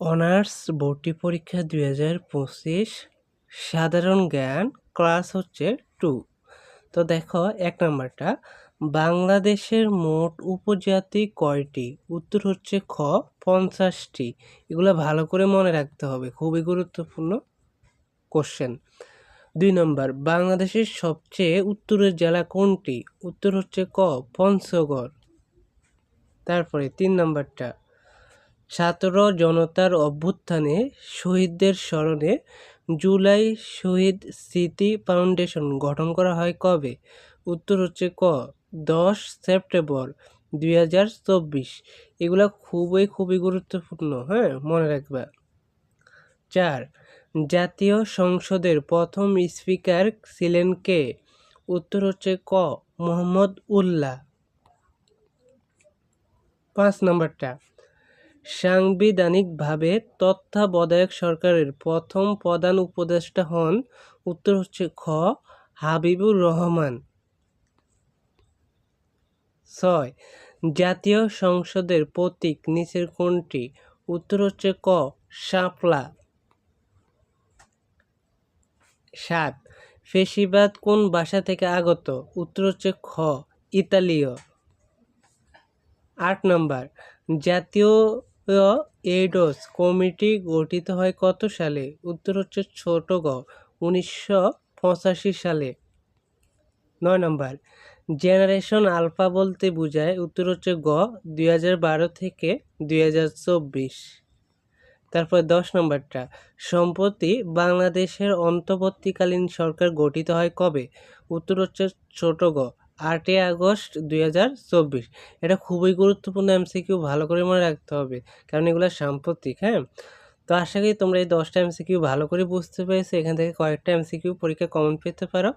Honours ভর্তি পরীক্ষা দুই হাজার পঁচিশ, সাধারণ জ্ঞান ক্লাস হচ্ছে টু। তো দেখো, এক নম্বরটা, বাংলাদেশের মোট উপজাতি কয়টি? উত্তর হচ্ছে খ, পঞ্চাশটি। এগুলো ভালো করে মনে রাখতে হবে, খুবই গুরুত্বপূর্ণ কোশ্চেন দুই নম্বর, বাংলাদেশের সবচেয়ে উত্তরের জেলা কোনটি? উত্তর হচ্ছে ক, পঞ্চগড়। তারপরে তিন নম্বরটা ছাত্র জনতার অভ্যুত্থানে শহীদদের স্মরণে জুলাই শহীদ স্মৃতি ফাউন্ডেশন গঠন করা হয় কবে? উত্তর হচ্ছে ক, দশ সেপ্টেম্বর দুই হাজার চব্বিশ। এগুলো খুবই খুবই গুরুত্বপূর্ণ হ্যাঁ মনে রাখবা। চার, জাতীয় সংসদের প্রথম স্পিকার ছিলেন কে? উত্তর হচ্ছে ক, মোহাম্মদ উল্লাহ। পাঁচ নম্বরটা। সাংবিধানিকভাবে তত্ত্বাবধায়ক সরকারের প্রথম প্রধান উপদেষ্টা হন, উত্তর হচ্ছে খ, হাবিবুর রহমান। ছয়, জাতীয় সংসদের প্রতীক নিচের কোনটি? উত্তর হচ্ছে ক, শাপলা। সাত, ফেসিবাদ কোন ভাষা থেকে আগত? উত্তর হচ্ছে খ, ইতালীয়। আট নম্বর, জাতীয় এইডস কমিটি গঠিত হয় কত সালে? উত্তর হচ্ছে ছোট গ, উনিশশো পঁচাশি সালে। নয় নম্বর, জেনারেশন আলফা বলতে বোঝায়, উত্তর হচ্ছে গ, দুই হাজার বারো থেকে দু হাজার চব্বিশ। তারপর দশ নম্বরটা, সম্প্রতি বাংলাদেশের অন্তর্বর্তীকালীন সরকার গঠিত হয় কবে? উত্তর হচ্ছে ছোট গ আটই আগস্ট দুই হাজার চব্বিশ। এটা খুবই গুরুত্বপূর্ণ এমসিকিউ ভালো করে মনে রাখতে হবে, কারণ এগুলো সাম্প্রতিক হ্যাঁ? তো আশা করি তোমরা এই দশটা এমসিকিউ ভালো করে বুঝতে পেরেছ, এখান থেকে কয়েকটা এমসিকিউ পরীক্ষা কমন পেতে পারো।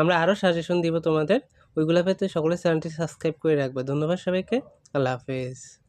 আমরা আরও সাজেশন দিব তোমাদের, ওইগুলো পেতে সকলে চ্যানেলটি সাবস্ক্রাইব করে রাখবে। ধন্যবাদ সবাইকে, আল্লাহ হাফেজ।